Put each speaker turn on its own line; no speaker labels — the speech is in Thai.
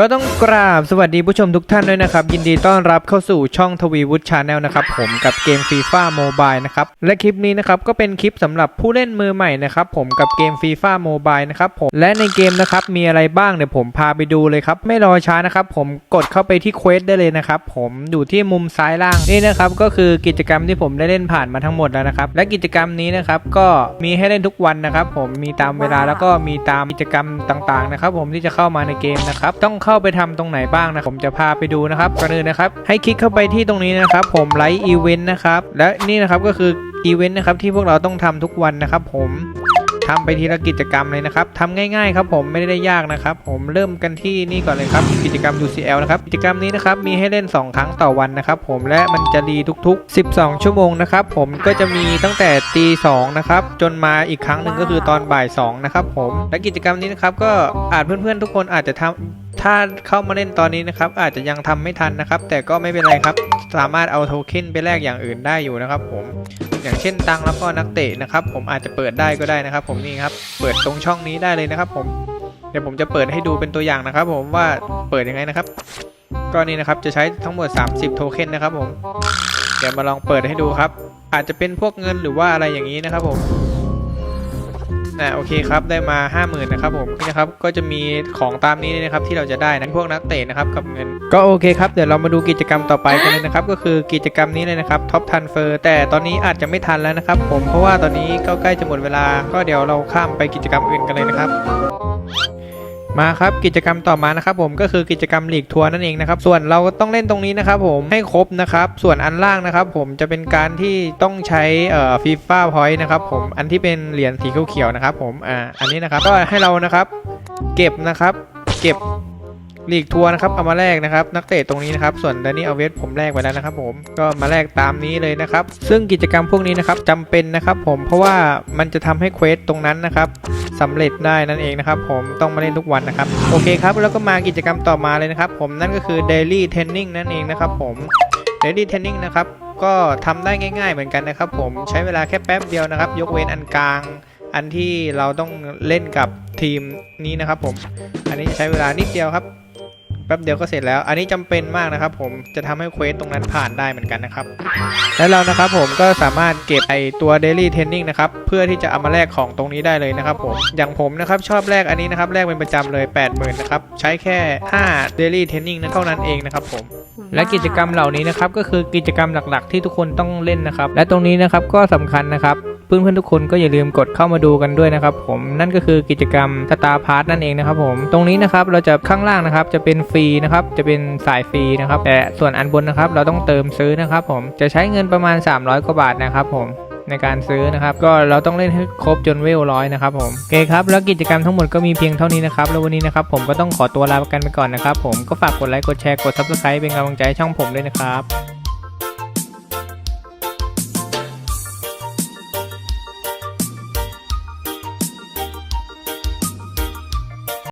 ก็ต้องกราบสวัสดีผู้ชมทุกท่านด้วยนะครับ ยินดีต้อนรับเข้าสู่ช่องทวีวุฒิชาแนลนะครับผมกับเกมฟีฟ่าโมบายนะครับและคลิปนี้นะครับก็เป็นคลิปสำหรับผู้เล่นมือใหม่นะครับผมกับเกมฟีฟ่าโมบายนะครับผมและในเกมนะครับมีอะไรบ้างเดี๋ยวผมพาไปดูเลยครับ ไม่รอช้านะครับผมกดเข้าไปที่เควสได้เลยนะครับผมอยู่ที่มุมซ้ายล่างนี่นะครับก็คือกิจกรรมที่ผมได้เล่นผ่านมาทั้งหมดแล้วนะครับและกิจกรรมนี้นะครับก็มีให้เล่นทุกวันนะครับผมมีตามเวลาแล้วก็มีตามกิจกรรมต่างๆนะครับผมที่จะเข้ามาในเกมนะครับต้องเข้าไปทำตรงไหนบ้างนะผมจะพาไปดูนะครับก่อนอื่นนะครับ ให้คลิกเข้าไปที่ตรงนี้นะครับ ผมไลฟ์อีเวนต์นะครับ และนี่นะครับก็คืออีเวนต์นะครับที่พวกเราต้องทำทุกวันนะครับผม ทำไปทีละกิจกรรมเลยนะครับทำง่ายๆครับผมไม่ได้ยากนะครับ ผมเริ่มกันที่นี่ก่อนเลยครับกิจกรรม UCL นะครับกิจกรรมนี้นะครับมีให้เล่น 2 ครั้งต่อวันนะครับผมและมันจะรีทุก ๆ 12 ชั่วโมงนะครับผมก็จะมีตั้งแต่ตี2นะครับจนมาอีกครั้งหนึ่งก็คือตอนบ่าย2นะครับผมและกิจกรรมนี้นะครับก็อาจเพื่อนๆทุกคนอาจจะทำถ้าเข้ามาเล่นตอนนี้นะครับ อาจจะยังทำไม่ทันนะครับ แต่ก็ไม่เป็นไรครับ สามารถเอาโทเค็นไปแลกอย่างอื่นได้อยู่นะครับผม อย่างเช่นตังแล้วก็นักเตะนะครับ ผมอาจจะเปิดได้ก็ได้นะครับ ผมนี่ครับเปิดตรงช่องนี้ได้เลยนะครับผมเดี๋ยวผมจะเปิดให้ดูเป็นตัวอย่างนะครับ ผมว่าเปิดยังไงนะครับก็นี่นะครับจะใช้ทั้งหมด 30 โทเค็นนะครับผมเดี๋ยวมาลองเปิดให้ดูครับ อาจจะเป็นพวกเงินหรือว่าอะไรอย่างนี้นะครับผม อ่าโอเคครับได้มา 50,000นะครับผมนี่นะครับก็จะมีของตามนี้นะครับที่เราจะได้นะพวกนักเตะนะครับกับเงิน ก็โอเคครับเดี๋ยวเรามาดูกิจกรรมต่อไปกันเลยนะครับก็คือกิจกรรมนี้เลยนะครับท็อปทันเฟอร์แต่ตอนนี้อาจจะไม่ทันแล้วนะครับผมเพราะว่าตอนนี้ก็ใกล้จะหมดเวลา ก็เดี๋ยวเราข้ามไปกิจกรรมอื่นกันเลยนะครับ มาครับกิจกรรมต่อมานะครับผมก็คือกิจกรรมหลีกทัวร์นั่นเองนะครับส่วนเราต้องเล่นตรงนี้นะครับผมให้ครบนะครับส่วนอันล่างนะครับผมจะเป็นการที่ต้องใช้เอ่อฟีฟ่าพอยต์นะครับผมอันที่เป็นเหรียญสีเขียวๆนะครับผมอ่าอันนี้นะครับก็ให้เรานะครับ เก็บนะครับ เก็บ ลีกทัวร์นะครับเอามาแลกนะครับนักเตะตรงนี้นะครับส่วนดานี่เอาเวสผมแลกไปแล้วนะครับ ผมก็มาแลกตามนี้เลยนะครับ ซึ่งกิจกรรมพวกนี้นะครับจำเป็นนะครับ ผมเพราะว่ามันจะทำให้เควสตรงนั้นนะครับสำเร็จได้นั่นเองนะครับ ผมต้องมาเล่นทุกวันนะครับโอเคครับแล้วก็มากิจกรรมต่อมาเลยนะครับ ผมนั่นก็คือ daily training นั่นเองนะครับ ผม daily training นะครับก็ทำได้ง่าย ๆ เหมือนกันนะครับ ผมใช้เวลาแค่แป๊บเดียวนะครับ ยกเว้นอันกลาง อันที่เราต้องเล่นกับทีมนี้นะครับ ผม อันนี้ใช้เวลานิดเดียวครับ แป๊บเดียวก็เสร็จแล้ว อันนี้จำเป็นมากนะครับ ผมจะทำให้เควสตรงนั้นผ่านได้เหมือนกันนะครับ แล้วเรานะครับผมก็สามารถเก็บไอตัว daily training นะครับเพื่อที่จะเอามาแลกของตรงนี้ได้เลยนะครับผมอย่างผมนะครับชอบแลกอันนี้นะครับแลกเป็นประจำเลย 80,000นะครับใช้แค่5 daily training นั้นเท่านั้นเองนะครับผมและกิจกรรมเหล่านี้นะครับก็คือกิจกรรมหลักๆ ที่ทุกคนต้องเล่นนะครับ และตรงนี้นะครับก็สำคัญนะครับ เพื่อนๆทุกคนก็อย่าลืมกดเข้ามาดูกันด้วยนะครับผมนั่นก็คือกิจกรรมสตาร์พาร์ทนั่นเองนะครับผมตรงนี้นะครับเราจะข้างล่างนะครับจะเป็นฟรีนะครับจะเป็นสายฟรีนะครับแต่ส่วนอันบนนะครับเราต้องเติมซื้อนะครับผมจะใช้เงินประมาณ 300 กว่าบาทนะครับผมในการซื้อนะครับ ก็เราต้องเล่นให้ครบจนเวลร้อยนะครับผมโอเคครับ แล้วกิจกรรมทั้งหมดก็มีเพียงเท่านี้นะครับ แล้ววันนี้นะครับผมก็ต้องขอตัวลาไปกันไปก่อนนะครับผมก็ฝากกดไลค์กดแชร์กด subscribe เป็นกำลังใจให้ช่องผมด้วยนะครับ